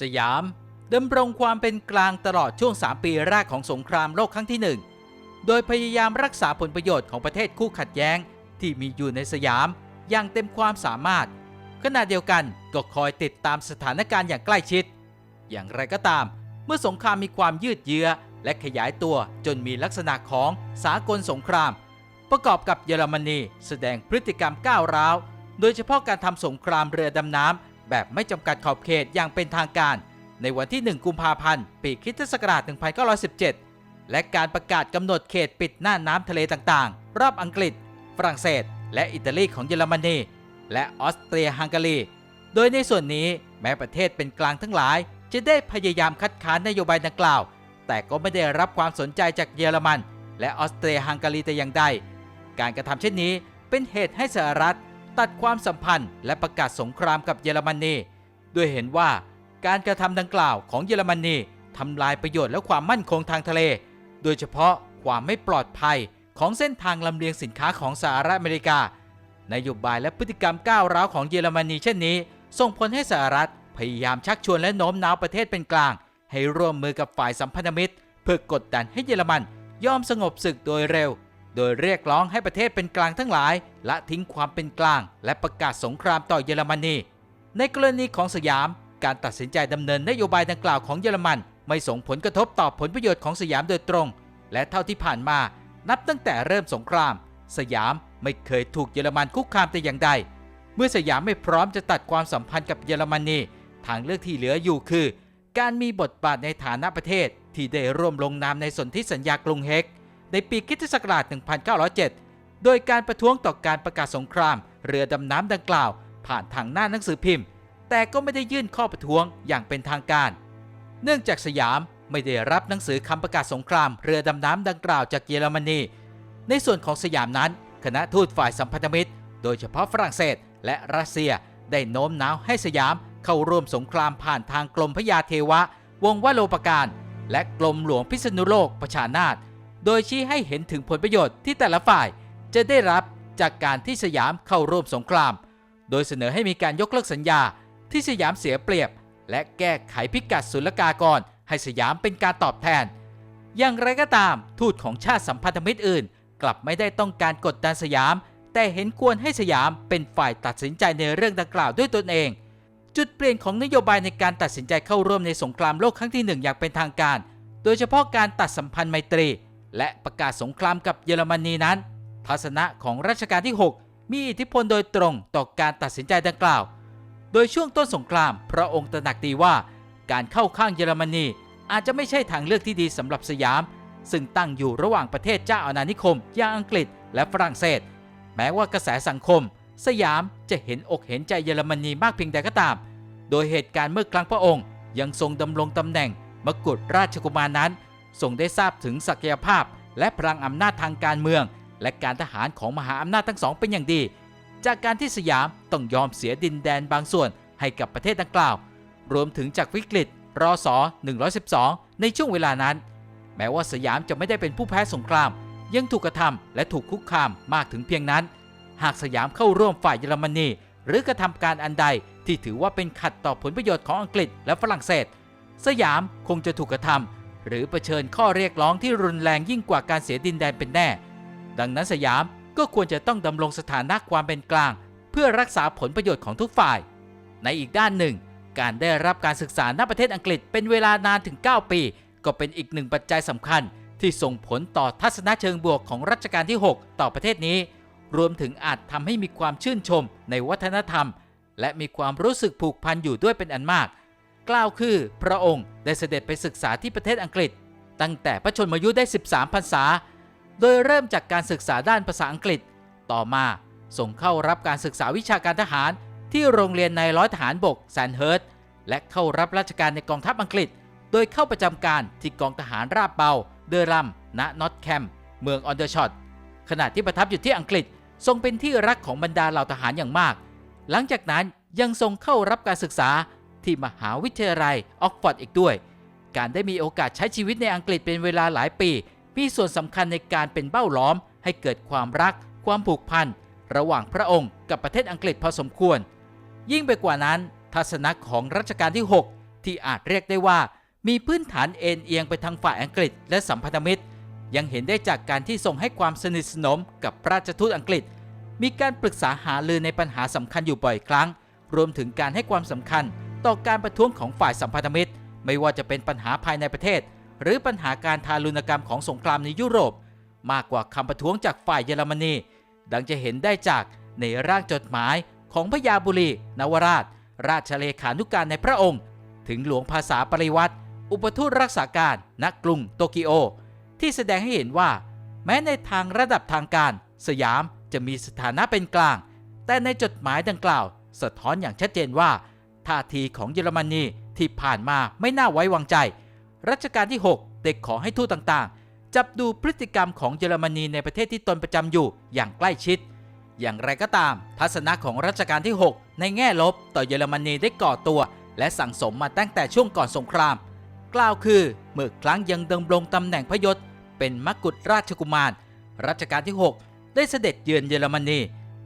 สยามดำรงความเป็นกลางตลอดช่วง 3 ปีแรกของสงครามโลกครั้งที่ 1 โดยพยายามรักษาผลประโยชน์ของประเทศคู่ขัดแย้ง ที่มีอยู่ในสยามอย่างเต็มความสามารถ ขณะเดียวกันก็คอยติดตามสถานการณ์อย่างใกล้ชิด อย่างไรก็ตาม เมื่อสงครามมีความยืดเยื้อและขยายตัวจนมีลักษณะของสากลสงคราม ประกอบกับเยอรมนีแสดงพฤติกรรมก้าวร้าว โดยเฉพาะการทำสงครามเรือดำน้ำ แบบไม่จำกัดขอบเขตอย่างเป็นทางการ ในวันที่ 1 กุมภาพันธ์ ปีคริสตศักราช 1917 และการประกาศกำหนดเขตปิดหน้าน้ำทะเลต่างๆ รอบอังกฤษ ฝรั่งเศส และอิตาลีของเยอรมนี และออสเตรียฮังการี โดยในส่วนนี้แม้ประเทศเป็นกลางทั้งหลาย จะได้พยายามคัดค้านนโยบายดังกล่าว แต่ก็ไม่ได้รับความสนใจจากเยอรมัน และออสเตรียฮังการีแต่อย่างใด การกระทำเช่นนี้เป็นเหตุให้สหรัฐ ตัดความสัมพันธ์และประกาศสงครามกับเยอรมนีด้วยเห็นว่าการกระทำดังกล่าวของเยอรมนีทำลายประโยชน์และความมั่นคงทางทะเล โดยเฉพาะความไม่ปลอดภัยของเส้นทางลำเลียงสินค้าของสหรัฐอเมริกานโยบายและพฤติกรรมก้าวร้าวของเยอรมนีเช่นนี้ ส่งผลให้สหรัฐพยายามชักชวนและโน้มน้าวประเทศเป็นกลาง ให้ร่วมมือกับฝ่ายสัมพันธมิตร เพื่อกดดันให้เยอรมันยอมสงบศึกโดยเร็ว โดยเรียกร้องให้ประเทศเป็นกลางทั้งหลาย ละทิ้งความเป็นกลาง และประกาศสงครามต่อเยอรมนี ในกรณีของสยาม การตัดสินใจดำเนินนโยบายดังกล่าวของเยอรมัน ไม่ส่งผลกระทบต่อผลประโยชน์ของสยามโดยตรง และเท่าที่ผ่านมา นับตั้งแต่เริ่มสงคราม สยามไม่เคยถูกเยอรมันคุกคามแต่อย่างใด เมื่อสยามไม่พร้อมจะตัดความสัมพันธ์กับเยอรมนีทางเลือกที่เหลืออยู่คือ การมีบทบาทในฐานะประเทศที่ได้ร่วมลงนามในสนธิสัญญากรุงเฮก ในปีคิสตศักราช 1907 โดยการประท้วงต่อการประกาศสงคราม เรือดำน้ำดังกล่าว ผ่านทางหน้าหนังสือพิมพ์ แต่ก็ไม่ได้ยื่นข้อประท้วงอย่างเป็นทางการ เนื่องจากสยามไม่ได้รับหนังสือคำประกาศสงคราม เรือดำน้ำดังกล่าวจากเยอรมนี ในส่วนของสยามนั้น คณะทูตฝ่ายสัมพันธมิตร โดยเฉพาะฝรั่งเศส และรัสเซียได้โน้มน้าวให้สยามเข้าร่วมสงครามผ่านทางกรมพระยาเทวะ วงวโรปการ และกรมหลวงพิษณุโลกประชานาถ โดยชี้ให้เห็นถึงผลประโยชน์ที่แต่ละฝ่ายจะได้รับจากการที่สยามเข้าร่วมสงคราม โดยเสนอให้มีการยกเลิกสัญญาที่สยามเสียเปรียบ และแก้ไขพิกัดศุลกากร ให้สยามเป็นการตอบแทน อย่างไรก็ตามทูตของชาติสัมพันธมิตรอื่น กลับไม่ได้ต้องการกดดันสยาม แต่เห็นควรให้สยามเป็นฝ่ายตัดสินใจในเรื่องดังกล่าวด้วยตนเอง จุดเปลี่ยนของนโยบายในการตัดสินใจเข้าร่วมในสงครามโลกครั้งที่หนึ่งอย่างเป็นทางการ โดยเฉพาะการตัดสัมพันธ์ไมตรี และประกาศสงครามกับเยอรมนีนั้น ทัศนะของรัชกาลที่ 6 มีอิทธิพลโดยตรงต่อการตัดสินใจดังกล่าว โดยช่วงต้นสงคราม พระองค์ตระหนักดีว่า การเข้าข้างเยอรมนีอาจจะไม่ใช่ทางเลือกที่ดีสำหรับสยาม ซึ่งตั้งอยู่ระหว่างประเทศเจ้าอาณานิคม อย่างอังกฤษและฝรั่งเศส แม้ว่ากระแสสังคม สยามจะเห็นอกเห็นใจเยอรมนีมากเพียงใดก็ตาม โดยเหตุการณ์เมื่อครั้งพระองค์ ยังทรงดำรงตำแหน่งมกุฎราชกุมารนั้น ทรงได้ทราบถึงศักยภาพ และพลังอำนาจทางการเมือง และการทหารของมหาอำนาจทั้งสองเป็นอย่างดี จากการที่สยามต้องยอมเสียดินแดนบางส่วนให้กับประเทศดังกล่าว รวมถึงจากวิกฤตรอสอ112 ในช่วงเวลานั้น แม้ว่าสยามจะไม่ได้เป็นผู้แพ้สงคราม ยังถูกกระทำและถูกคุกคามมากถึงเพียงนั้น หากสยามเข้าร่วมฝ่ายเยอรมนีหรือกระทำการอันใดที่ถือว่าเป็นขัดต่อผลประโยชน์ของอังกฤษและฝรั่งเศส สยามคงจะถูกกระทำ หรือเผชิญข้อเรียกร้องที่รุนแรงยิ่งกว่าการเสียดินแดนเป็นแน่ ดังนั้นสยามก็ควรจะต้องดำรงสถานะความเป็นกลาง เพื่อรักษาผลประโยชน์ของทุกฝ่าย ในอีกด้านหนึ่ง การได้รับการศึกษาณประเทศอังกฤษเป็นเวลานานถึง 9 ปี ก็เป็นอีกหนึ่งปัจจัยสำคัญ ที่ส่งผลต่อทัศนะเชิงบวกของรัชกาลที่ 6 ต่อประเทศนี้ รวมถึงอาจทำให้มีความชื่นชมในวัฒนธรรม และมีความรู้สึกผูกพันอยู่ด้วยเป็นอันมาก กล่าวคือพระองค์ได้เสด็จไปศึกษาที่ประเทศอังกฤษ ตั้งแต่พระชนมายุได้ 13พรรษา โดยเริ่มจากการศึกษาด้านภาษาอังกฤษ ต่อมาส่งเข้ารับการศึกษาวิชาการทหารที่โรงเรียนในร้อยทหารบกแซนเฮิร์ตและเข้ารับราชการในกองทัพอังกฤษ โดยเข้าประจำการที่กองทหารราบเบาเดอรัมณนอตแคมเมืองออนเดอร์ช็อตขณะที่ประทับอยู่ที่อังกฤษทรงเป็นที่รักของบรรดาเหล่าทหารอย่างมาก หลังจากนั้นยังทรงเข้ารับการศึกษา ที่มหาวิทยาลัยออกฟอร์ดอีกด้วย การได้มีโอกาสใช้ชีวิตในอังกฤษเป็นเวลาหลายปี มีส่วนสำคัญในการเป็นเบ้าล้อม ให้เกิดความรัก ความผูกพันระหว่างพระองค์กับประเทศอังกฤษพอสมควร ยิ่งไปกว่านั้น ทัศนะของรัชกาลที่ 6 ที่อาจเรียกได้ว่า มีพื้นฐานเอ็นเอียงไปทางฝ่ายอังกฤษและสัมพันธมิตร ยังเห็นได้จากการที่ทรงให้ความสนิทสนมกับราชทูตอังกฤษ มีการปรึกษาหารือในปัญหาสำคัญอยู่บ่อยครั้ง รวมถึงการให้ความสำคัญ ต่อการประท้วงของฝ่ายสัมพันธมิตร ไม่ว่าจะเป็นปัญหาภายในประเทศ หรือปัญหาการทารุณกรรมของสงครามในยุโรป มากกว่าคำประท้วงจากฝ่ายเยอรมนี ดังจะเห็นได้จากในร่างจดหมายของพระยาบุรี นวราช ราชเลขานุการในพระองค์ ถึงหลวงภาษาปริวัติ อุปทูตรักษาการณกรุงโตเกียวที่แสดงให้เห็นว่า แม้ในทางระดับทางการ สยามจะมีสถานะเป็นกลาง แต่ในจดหมายดังกล่าว สะท้อนอย่างชัดเจนว่า ท่าทีของเยอรมนีที่ผ่านมาไม่น่าไว้วางใจ รัชกาลที่ 6 เด็กขอให้ทูตต่างๆ จับดูพฤติกรรมของเยอรมนีในประเทศที่ตนประจำอยู่อย่างใกล้ชิด อย่างไรก็ตาม ทัศนะของรัชกาลที่ 6 ในแง่ลบต่อเยอรมนีได้ก่อตัว และสั่งสมมาตั้งแต่ช่วงก่อนสงคราม กล่าวคือเมื่อครั้งยังดำรงตำแหน่งพยศเป็นมกุฎราชกุมาร รัชกาลที่ 6 ได้เสด็จเยือนเยอรมนี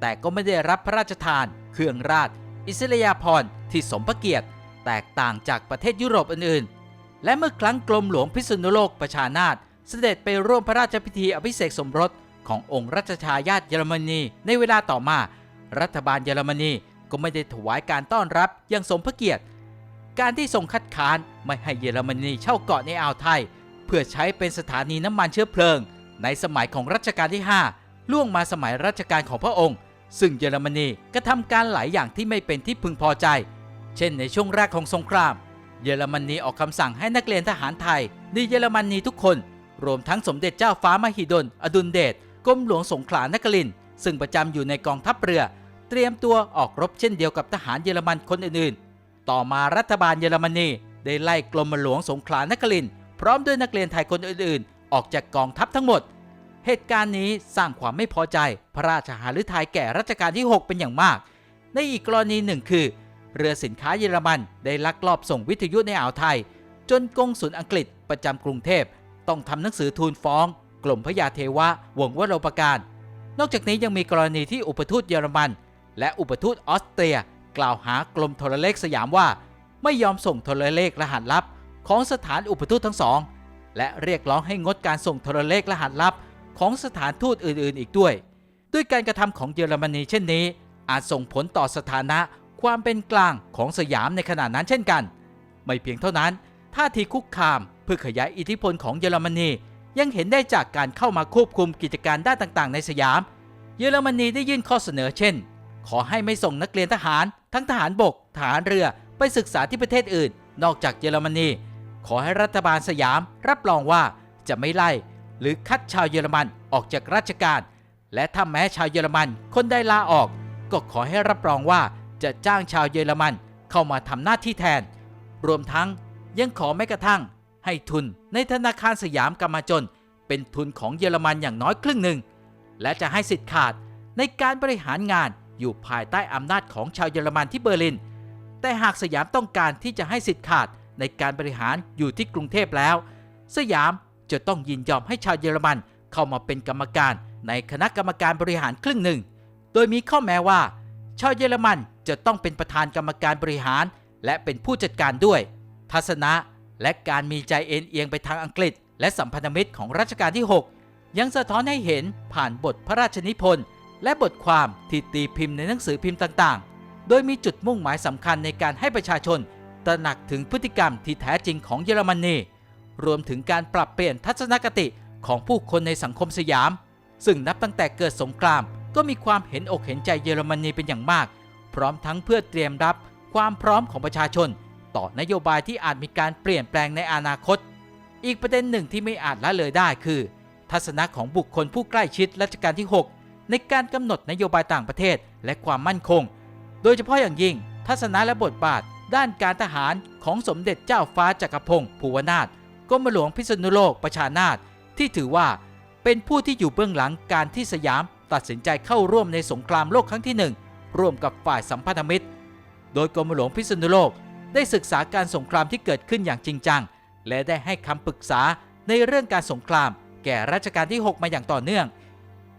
แต่ก็ไม่ได้รับพระราชทานเครื่องราช อิสริยาภรณ์ที่สมพระเกียรติแตกต่างจากประเทศยุโรปอื่นๆ และเมื่อครั้งกรมหลวงพิษณุโลกประชานาถเสด็จไปร่วมพระราชพิธีอภิเษกสมรสขององค์รัชทายาทเยอรมนีในเวลาต่อมา รัฐบาลเยอรมนีก็ไม่ได้ถวายการต้อนรับอย่างสมพระเกียรติ การที่ทรงคัดค้านไม่ให้เยอรมนีเช่าเกาะในอ่าวไทย เพื่อใช้เป็นสถานีน้ำมันเชื้อเพลิง ในสมัยของรัชกาลที่ 5 ล่วงมาสมัยรัชกาลของพระองค์ ซึ่งเยอรมนีกระทำการหลายอย่างที่ไม่เป็นที่พึงพอใจ เช่นในช่วงแรกของสงคราม เยอรมนีออกคำสั่งให้นักเรียนทหารไทยในเยอรมนีทุกคน รวมทั้งสมเด็จเจ้าฟ้ามหิดล อดุลเดชกรมหลวงสงขลานครินซึ่งประจำอยู่ในกองทัพเรือ เตรียมตัวออกรบเช่นเดียวกับทหารเยอรมันคนอื่นๆ ต่อมารัฐบาลเยอรมนีได้ไล่กรมหลวงสงขลานครินพร้อมด้วยนักเรียนไทยคนอื่นๆ ออกจากกองทัพทั้งหมด เหตุการณ์นี้สร้างความไม่พอใจพระราชหฤทัยแก่รัชกาลที่ 6 เป็นอย่างมาก ในอีกกรณีหนึ่งคือ เรือสินค้าเยอรมันได้ลักลอบส่งวิทยุในอ่าวไทย จนกงสุลอังกฤษประจำกรุงเทพ ต้องทำหนังสือทูลฟ้อง กลุ่มพระยาเทวะวงวโรปการ นอกจากนี้ยังมีกรณีที่อุปทูตเยอรมัน และอุปทูตออสเตรีย กล่าวหากรมโทรเลขสยามว่า ไม่ยอมส่งโทรเลขรหัสลับ ของสถานอุปทูตทั้งสอง และเรียกร้องให้งดการส่งโทรเลขรหัสลับ ของสถานทูตอื่นๆ อีกด้วย ด้วยการกระทำของเยอรมนีเช่นนี้ อาจส่งผลต่อสถานะความเป็นกลางของสยามในขณะนั้นเช่นกัน ไม่เพียงเท่านั้น ท่าทีคุกคามเพื่อขยายอิทธิพลของเยอรมนียังเห็นได้จากการเข้ามาควบคุมกิจการด้านต่างๆ ในสยาม เยอรมนีได้ยื่นข้อเสนอเช่น ขอให้ไม่ส่งนักเรียนทหาร ทั้งทหารบก ทหารเรือไปศึกษาที่ประเทศอื่น นอกจากเยอรมนี ขอให้รัฐบาลสยามรับรองว่าจะไม่ไล่ หรือคัดชาวเยอรมันออกจากราชการ และถ้าแม้ชาวเยอรมันคนได้ลาออก ก็ขอให้รับรองว่าจะจ้างชาวเยอรมันเข้ามาทำหน้าที่แทน รวมทั้งยังขอแม้กระทั่ง ให้ทุนในธนาคารสยามกรรมจน เป็นทุนของเยอรมันอย่างน้อยครึ่งหนึ่ง และจะให้สิทธิ์ขาดในการบริหารงานอยู่ภายใต้อำนาจของชาวเยอรมันที่เบอร์ลิน แต่หากสยามต้องการที่จะให้สิทธิ์ขาดในการบริหารอยู่ที่กรุงเทพแล้ว สยาม จะต้องยินยอมให้ชาวเยอรมันเข้ามาเป็นกรรมการในคณะกรรมการบริหารครึ่งหนึ่ง โดยมีข้อแม้ว่า ชาวเยอรมันจะต้องเป็นประธานกรรมการบริหาร และเป็นผู้จัดการด้วย ทัศนะและการมีใจเอ็นเอียงไปทางอังกฤษ และสัมพันธมิตรของรัชกาลที่ 6 ยังสะท้อนให้เห็นผ่านบทพระราชนิพนธ์และบทความที่ตีพิมพ์ในหนังสือพิมพ์ต่างๆ โดยมีจุดมุ่งหมายสำคัญในการให้ประชาชนตระหนักถึงพฤติกรรมที่แท้จริงของเยอรมนี รวมถึงการปรับเปลี่ยนทัศนคติของผู้คนในสังคมสยาม ซึ่งนับตั้งแต่เกิดสงครามก็มีความเห็นอกเห็นใจเยอรมนีเป็นอย่างมาก พร้อมทั้งเพื่อเตรียมรับความพร้อมของประชาชน ต่อนโยบายที่อาจมีการเปลี่ยนแปลงในอนาคต อีกประเด็นหนึ่งที่ไม่อาจละเลยได้คือ ทัศนะของบุคคลผู้ใกล้ชิดรัชกาลที่ 6 ในการกำหนดนโยบายต่างประเทศและความมั่นคง โดยเฉพาะอย่างยิ่ง ทัศนะและบทบาท ด้านการทหารของสมเด็จเจ้าฟ้าจักรพงศ์ภูวนาถ กรมหลวงพิษณุโลกประชานาถที่ถือว่าเป็นผู้ที่อยู่เบื้องหลังการที่สยามตัดสินใจเข้าร่วมในสงครามโลกครั้งที่หนึ่งร่วมกับฝ่ายสัมพันธมิตร โดยกรมหลวงพิษณุโลกได้ศึกษาการสงครามที่เกิดขึ้นอย่างจริงจัง และได้ให้คำปรึกษาในเรื่องการสงคราม แก่รัชกาลที่ 6 มาอย่างต่อเนื่อง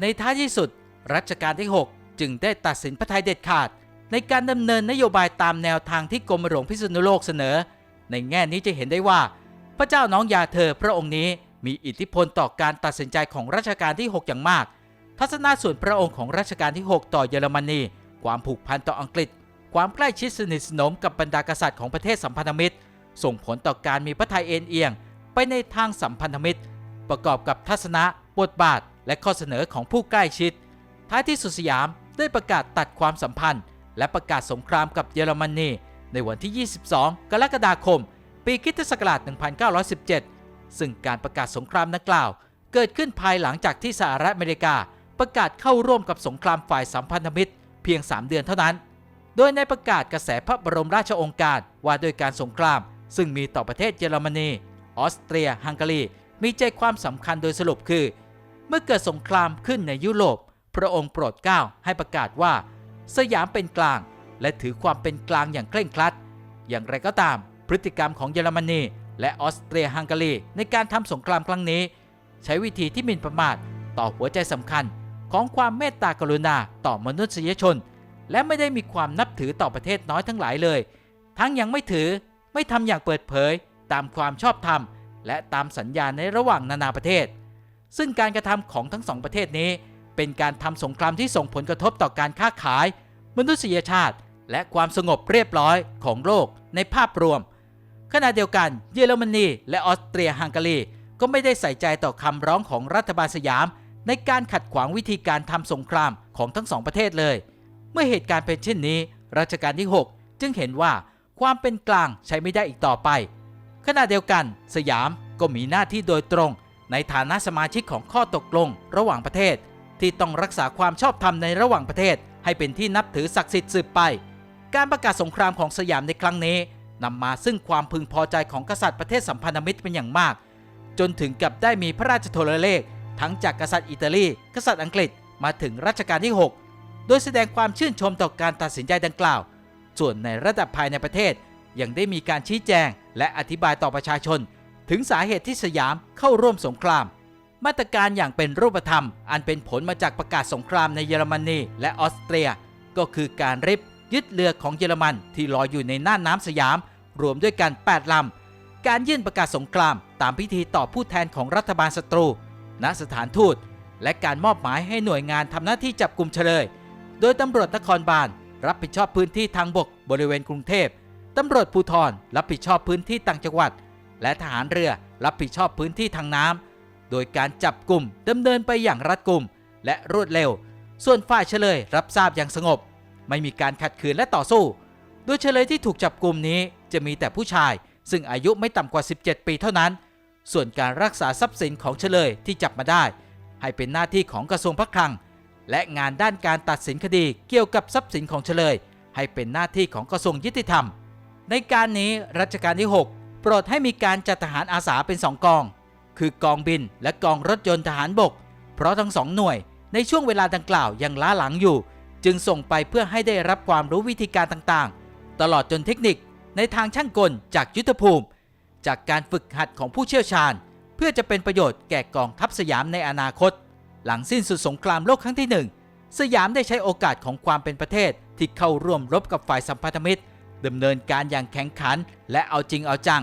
ในท้ายที่สุด รัชกาลที่ 6 จึงได้ตัดสินพระทัยเด็ดขาด ในการดำเนินนโยบายตามแนวทางที่กรมหลวงพิษณุโลกเสนอ ในแง่นี้จะเห็นได้ว่า ระเจ้าน้องยาเธอพระองค์นี้มีอิทธิพลต่อการตัดสินใจของรัชกาลที่ 6 อย่างมาก ทัศนะส่วนพระองค์ของรัชกาลที่ 6 ต่อเยอรมนี ความผูกพันต่ออังกฤษ ความใกล้ชิดสนิทสนมกับบรรดากษัตริย์ของประเทศสัมพันธมิตร ส่งผลต่อการมีพระทัยเอ็นเอียง ไปในทางสัมพันธมิตร ประกอบกับทัศนะบทบาท และข้อเสนอของผู้ใกล้ชิด ท้ายที่สุดสยามได้ประกาศตัดความสัมพันธ์ และประกาศสงครามกับเยอรมนีในวันที่ 22 กรกฎาคม ปีคริสตศักราช 1917 ซึ่งการประกาศสงครามดังกล่าว เกิดขึ้นภายหลังจากที่สหรัฐอเมริกาประกาศเข้าร่วมกับสงครามฝ่ายสัมพันธมิตรเพียง 3 เดือนเท่านั้น โดยในประกาศกระแสพระบรมราชโองการว่าด้วยการสงคราม ซึ่งมีต่อประเทศเยอรมนี ออสเตรีย ฮังการี มีใจความสำคัญโดยสรุปคือ เมื่อเกิดสงครามขึ้นในยุโรป พระองค์โปรดเกล้าให้ประกาศว่า สยามเป็นกลาง และถือความเป็นกลางอย่างเคร่งครัด อย่างไรก็ตาม พฤติกรรมของเยอรมนีและออสเตรียฮังการีในการทำสงครามครั้งนี้ ใช้วิธีที่หมิ่นประมาทต่อหัวใจสำคัญของความเมตตากรุณาต่อมนุษยชน และไม่ได้มีความนับถือต่อประเทศน้อยทั้งหลายเลย ทั้งยังไม่ถือไม่ทำอย่างเปิดเผยตามความชอบธรรม และตามสัญญาในระหว่างนานาประเทศ ซึ่งการกระทำของทั้งสองประเทศนี้ เป็นการทำสงครามที่ส่งผลกระทบต่อการค้าขาย มนุษยชาติ และความสงบเรียบร้อยของโลกในภาพรวม ขณะเดียวกันเยอรมนีและออสเตรียฮังการีก็ไม่ได้ใส่ใจต่อคำร้องของรัฐบาลสยาม ในการขัดขวางวิธีการทำสงครามของทั้งสองประเทศเลย เมื่อเหตุการณ์เป็นเช่นนี้ รัชกาลที่ 6 จึงเห็นว่าความเป็นกลางใช้ไม่ได้อีกต่อไป ขณะเดียวกัน สยามก็มีหน้าที่โดยตรง ในฐานะสมาชิกของข้อตกลงระหว่างประเทศ ที่ต้องรักษาความชอบธรรมในระหว่างประเทศ ให้เป็นที่นับถือศักดิ์สิทธิ์สืบไป การประกาศสงครามของสยามในครั้งนี้ นำมาซึ่งความพึงพอใจของกษัตริย์ประเทศสัมพันธมิตรเป็นอย่างมาก จนถึงกับได้มีพระราชโทรเลข ทั้งจากกษัตริย์อิตาลี กษัตริย์อังกฤษมาถึงรัชกาลที่ 6 โดยแสดงความชื่นชมต่อการตัดสินใจดังกล่าว ส่วนในระดับภายในประเทศ ยังได้มีการชี้แจง และอธิบายต่อประชาชน ถึงสาเหตุที่สยามเข้าร่วมสงคราม มาตรการอย่างเป็นรูปธรรม อันเป็นผลมาจากประกาศสงครามในเยอรมนีและออสเตรีย ก็คือการริบ ยึดเรือของเยอรมันที่ลอยอยู่ในน่านน้ำสยาม รวมด้วยกัน 8 ลำ การยื่นประกาศสงครามตามพิธีต่อผู้แทนของรัฐบาลศัตรู ณ สถานทูต และการมอบหมายให้หน่วยงานทำหน้าที่จับกลุ่มเฉลย โดยตำรวจนครบาลรับผิดชอบพื้นที่ทางบกบริเวณกรุงเทพตำรวจภูธรรับผิดชอบพื้นที่ต่างจังหวัด และทหารเรือรับผิดชอบพื้นที่ทางน้ำโดยการจับกลุ่มดำเนินไปอย่างรัดกุมและรวดเร็ว ส่วนฝ่ายเฉลยรับทราบอย่างสงบ ไม่มีการขัดขืนและต่อสู้ โดยเฉลยที่ถูกจับกลุ่มนี้จะมีแต่ผู้ชาย ซึ่งอายุไม่ต่ำกว่า 17 ปีเท่านั้น ส่วนการรักษาทรัพย์สินของเฉลยที่จับมาได้ ให้เป็นหน้าที่ของกระทรวงพระคลัง และงานด้านการตัดสินคดีเกี่ยวกับทรัพย์สินของเฉลย ให้เป็นหน้าที่ของกระทรวงยุติธรรม ในการนี้รัชกาลที่ 6 โปรดให้มีการจัดทหารอาสาเป็นสองกอง คือกองบินและกองรถยนต์ทหารบก เพราะทั้งสองหน่วยในช่วงเวลาดังกล่าวยังล้าหลังอยู่ จึงส่งไปเพื่อให้ได้รับความรู้วิธีการต่างๆ ตลอดจนเทคนิคในทางช่างกลจากยุทธภูมิ จากการฝึกหัดของผู้เชี่ยวชาญ เพื่อจะเป็นประโยชน์แก่กองทัพสยามในอนาคต หลังสิ้นสุดสงครามโลกครั้งที่หนึ่งสยามได้ใช้โอกาสของความเป็นประเทศที่เข้าร่วมรบกับฝ่ายสัมพันธมิตรดำเนินการอย่างแข็งขันและเอาจริงเอาจัง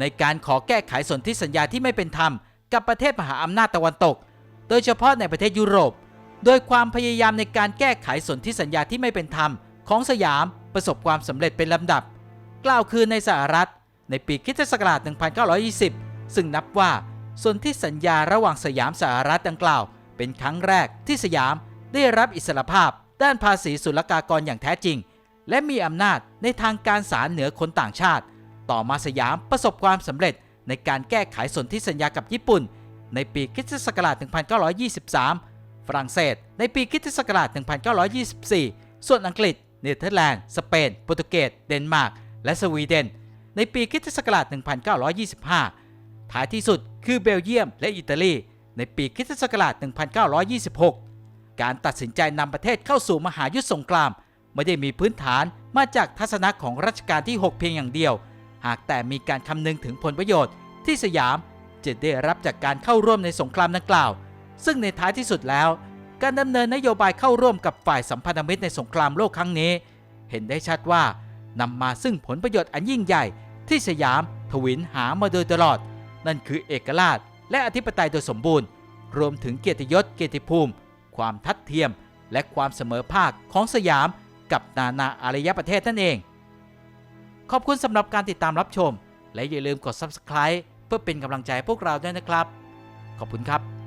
ในการขอแก้ไขสนธิสัญญาที่ไม่เป็นธรรม กับประเทศมหาอำนาจตะวันตก โดยเฉพาะในประเทศยุโรป โดยความพยายามในการแก้ไขสนธิสัญญาที่ไม่เป็นธรรมของสยามประสบความสำเร็จเป็นลำดับ กล่าวคือในสหรัฐ ในปีคิศักราช 1920 ซึ่งนับว่าสนธิสัญญาระหว่างสยามสหรัฐดังกล่าว เป็นครั้งแรกที่สยามได้รับอิสรภาพ ด้านภาษีศุลกากรอย่างแท้จริง และมีอำนาจในทางการศาลเหนือคนต่างชาติ ต่อมาสยามประสบความสำเร็จในการแก้ไขสนธิสัญญากับญี่ปุ่น ในปีคิศักราช 1923 ฝรั่งเศส ในปีคริสตศักราช 1924 ส่วนอังกฤษ เนเธอร์แลนด์ สเปน โปรตุเกส เดนมาร์ก และสวีเดน ในปีคิศักราช 1925 ท้ายที่สุดคือเบลเยียมและอิตาลี ในปีคิศักราช 1926 การตัดสินใจนำประเทศเข้าสู่มหายุทธสงคราม ไม่ได้มีพื้นฐานมาจากทัศนะของรัชกาลที่ 6 เพียงอย่างเดียว หากแต่มีการคำนึงถึงผลประโยชน์ที่สยามจะได้รับจากการเข้าร่วมในสงครามดังกล่าว ซึ่งในท้ายที่สุดแล้ว การดำเนินนโยบายเข้าร่วมกับฝ่ายสัมพันธมิตรในสงครามโลกครั้งนี้ เห็นได้ชัดว่านำมาซึ่งผลประโยชน์อันยิ่งใหญ่ ที่สยามทวินหามาโดยตลอด นั่นคือเอกราช และอธิปไตยโดยสมบูรณ์ รวมถึงเกียรติยศเกียรติภูมิ ความทัดเทียม และความเสมอภาคของสยาม กับนานาอารยประเทศนั่นเอง ขอบคุณสำหรับการติดตามรับชม และอย่าลืมกด Subscribe เพื่อเป็นกำลังใจพวกเราด้วยนะครับ ขอบคุณครับ